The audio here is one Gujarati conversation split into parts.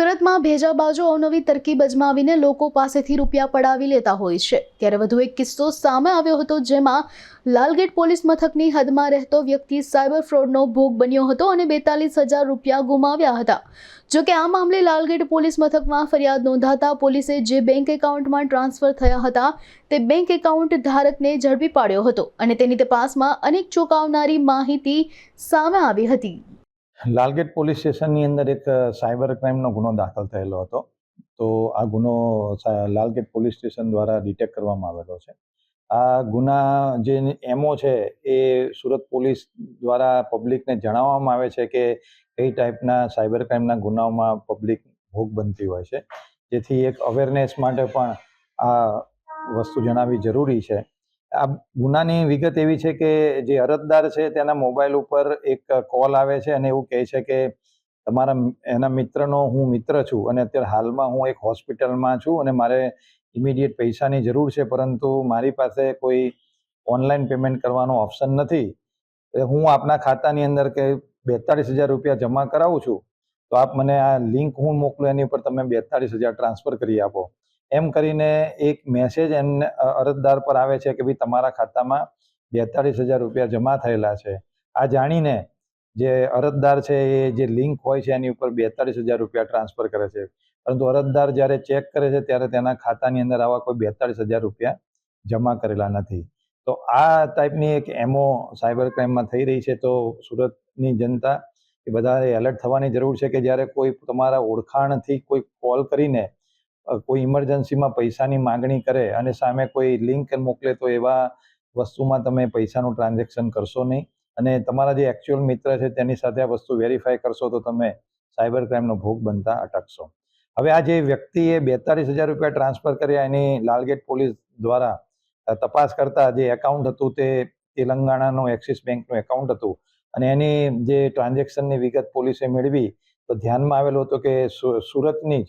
સુરતમાં ભેજાબાજો અવનવી તરકીબ અજમાવીને લોકો પાસેથી રૂપિયા પડાવી લેતા હોય છે. ત્યારે વધુ એક કિસ્સો સામે આવ્યો હતો જેમાં લાલગેટ પોલીસ મથકની હદમાં રહેતો વ્યક્તિ સાયબર ફ્રોડનો ભોગ બન્યો હતો અને બેતાલીસ હજાર રૂપિયા ગુમાવ્યા હતા. જોકે આ મામલે લાલગેટ પોલીસ મથકમાં ફરિયાદ નોંધાતા પોલીસે જે બેંક એકાઉન્ટમાં ટ્રાન્સફર થયા હતા તે બેંક એકાઉન્ટ ધારકને ઝડપી પાડ્યો હતો અને તેની તપાસમાં અનેક ચોંકાવનારી માહિતી સામે આવી હતી. લાલગેટ પોલીસ સ્ટેશનની અંદર એક સાયબર ક્રાઇમનો ગુનો દાખલ થયેલો હતો. તો આ ગુનો લાલગેટ પોલીસ સ્ટેશન દ્વારા ડિટેક્ટ કરવામાં આવેલો છે. આ ગુના જે એમઓ છે, એ સુરત પોલીસ દ્વારા પબ્લિકને જણાવવામાં આવે છે કે કઈ ટાઈપના સાયબર ક્રાઇમના ગુનાઓમાં પબ્લિક ભોગ બનતી હોય છે. જેથી એક અવેરનેસ માટે પણ આ વસ્તુ જણાવવી જરૂરી છે. આ ગુનાની વિગત એવી છે કે જે અરજદાર છે તેના મોબાઈલ ઉપર એક કોલ આવે છે અને એવું કહે છે કે તમારા એના મિત્રનો હું મિત્ર છું અને અત્યારે હાલમાં હું એક હોસ્પિટલમાં છું અને મારે ઇમિડિયેટ પૈસાની જરૂર છે, પરંતુ મારી પાસે કોઈ ઓનલાઈન પેમેન્ટ કરવાનો ઓપ્શન નથી. હું આપના ખાતાની અંદર કે બેતાળીસ હજાર રૂપિયા જમા કરાવું છું, તો આપ મને આ લિંક હું મોકલું, એની ઉપર તમે બેતાળીસ હજાર ટ્રાન્સફર કરી આપો. એમ કરીને એક મેસેજ એમને અરજદાર પર આવે છે કે ભાઈ તમારા ખાતામાં બેતાળીસ હજાર રૂપિયા જમા થયેલા છે. આ જાણીને જે અરજદાર છે એ જે લિંક હોય છે એની ઉપર બેતાળીસ હજાર રૂપિયા ટ્રાન્સફર કરે છે. પરંતુ અરજદાર જ્યારે ચેક કરે છે ત્યારે તેના ખાતાની અંદર આવા કોઈ બેતાળીસ હજાર રૂપિયા જમા કરેલા નથી. તો આ ટાઈપની એક એમો સાયબર ક્રાઇમમાં થઈ રહી છે તો સુરતની જનતા એ બધાએ એલર્ટ થવાની જરૂર છે કે જ્યારે કોઈ તમારા ઓળખાણથી કોઈ કોલ કરીને કોઈ ઇમરજન્સીમાં પૈસાની માગણી કરે અને સામે કોઈ લિંક મોકલે તો એવા વસ્તુમાં તમે પૈસાનું ટ્રાન્ઝેક્શન કરશો નહીં. અને તમારા જે એકચ્યુઅલ મિત્ર છે તેની સાથે આ વસ્તુ વેરીફાઈ કરશો તો તમે સાયબર ક્રાઇમનો ભોગ બનતા અટકશો. હવે આ જે વ્યક્તિએ બેતાલીસ હજાર રૂપિયા ટ્રાન્સફર કર્યા એની લાલગેટ પોલીસ દ્વારા તપાસ કરતા જે એકાઉન્ટ હતું તે તેલંગાણાનું એક્સિસ બેંકનું એકાઉન્ટ હતું અને એની જે ટ્રાન્ઝેક્શનની વિગત પોલીસે મેળવી, તો ધ્યાનમાં આવેલું હતું કે સુરતની જ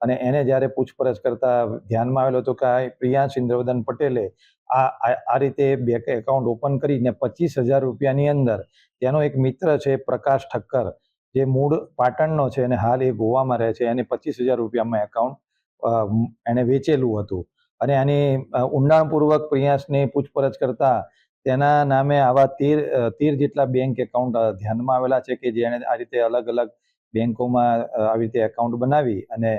અને એને જ્યારે પૂછપરછ કરતા ધ્યાનમાં આવેલો હતો કે પ્રિયાંશ ઇન્દ્રવદન પટેલે આ આ રીતે બેંક એકાઉન્ટ ઓપન કરીને પચીસ હજાર રૂપિયાની અંદર તેનો એક મિત્ર છે પ્રકાશ ઠક્કર, જે મૂળ પાટણનો છે અને હાલ એ ગોવામાં રહે છે. એને પચીસ હજાર રૂપિયામાં એકાઉન્ટ એણે વેચેલું હતું. અને આની ઊંડાણપૂર્વક પ્રિયાંશની પૂછપરછ કરતા તેના નામે આવા તેર તેર જેટલા બેંક એકાઉન્ટ ધ્યાનમાં આવેલા છે કે જેણે આ રીતે અલગ અલગ બેંકોમાં આવી રીતે એકાઉન્ટ બનાવી અને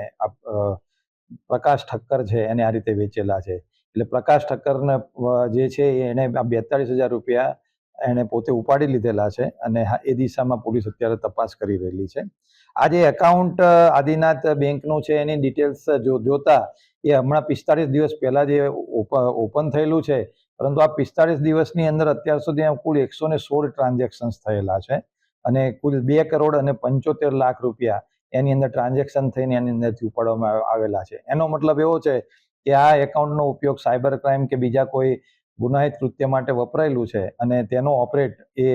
પ્રકાશ ઠક્કર છે એને આ રીતે વેચેલા છે. એટલે પ્રકાશ ઠક્કરને જે છે એને આ બેતાળીસ હજાર રૂપિયા એણે પોતે ઉપાડી લીધેલા છે અને એ દિશામાં પોલીસ અત્યારે તપાસ કરી રહેલી છે. આ જે એકાઉન્ટ આદિનાથ બેંકનું છે એની ડિટેલ્સ જોતા એ હમણાં પિસ્તાળીસ દિવસ પહેલાં જે ઓપન થયેલું છે, પરંતુ આ પિસ્તાળીસ દિવસની અંદર અત્યાર સુધી કુલ એકસો ને સોળ ટ્રાન્ઝેક્શન્સ થયેલા છે. અને કુલ બે કરોડ અને પંચોતેર લાખ રૂપિયા એની અંદર ટ્રાન્ઝેક્શન થઈને એની અંદરથી ઉપાડવામાં આવેલા છે. એનો મતલબ એવો છે કે આ એકાઉન્ટનો ઉપયોગ સાયબર ક્રાઇમ કે બીજા કોઈ ગુનાહિત કૃત્ય માટે વપરાયેલું છે અને તેનો ઓપરેટ એ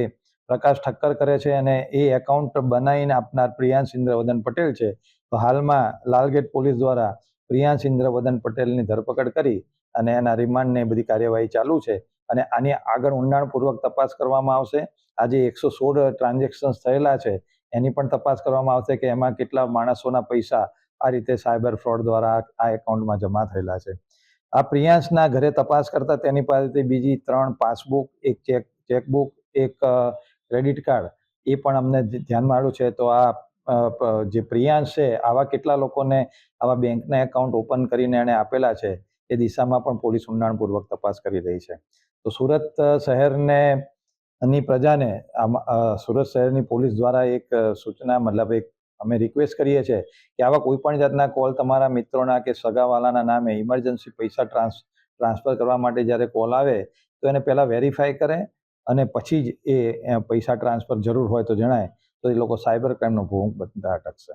પ્રકાશ ઠક્કર કરે છે અને એ એકાઉન્ટ બનાવીને આપનાર પ્રિયાંશ ઇન્દ્રવદન પટેલ છે. તો હાલમાં લાલગેટ પોલીસ દ્વારા પ્રિયાંશ ઇન્દ્રવદન પટેલની ધરપકડ કરી અને એના રિમાન્ડને બધી કાર્યવાહી ચાલુ છે. અને આની આગળ ઊંડાણપૂર્વક તપાસ કરવામાં આવશે. આજે એકસો સોળ ટ્રાન્ઝેક્શન્સ થયેલા છે. એની પણ તપાસ કરવામાં આવશે કે એમાં કેટલા માણસોના પૈસા આ રીતે સાયબર ફ્રોડ દ્વારા આ એકાઉન્ટમાં જમા થયેલા છે. આ પ્રિયાંશના ઘરે તપાસ કરતા તેની પાસેથી બીજી ત્રણ પાસબુક, એક ચેક, ચેકબુક, એક ક્રેડિટ કાર્ડ એ પણ અમને ધ્યાનમાં આવ્યું છે. તો આ જે પ્રિયાંશ છે, આવા કેટલા લોકોને આવા બેંકના એકાઉન્ટ ઓપન કરીને એણે આપેલા છે, એ દિશામાં પણ પોલીસ ઊંડાણપૂર્વક તપાસ કરી રહી છે. તો સુરત શહેરને ની પ્રજાને સુરત શહેરની પોલીસ દ્વારા એક સૂચના મતલબ એક અમે રિક્વેસ્ટ કરીએ છીએ કે આવા કોઈ પણ જાતના કોલ તમારા મિત્રોના કે સગાવાલાના નામે ઇમરજન્સી પૈસા ટ્રાન્સ ટ્રાન્સફર કરવા માટે જ્યારે કોલ આવે, તો એને પહેલાં વેરીફાઈ કરે અને પછી જ એ પૈસા ટ્રાન્સફર જરૂર હોય તો જણાય. તો એ લોકો સાયબર ક્રાઇમનો ભોગ બનતા અટકશે.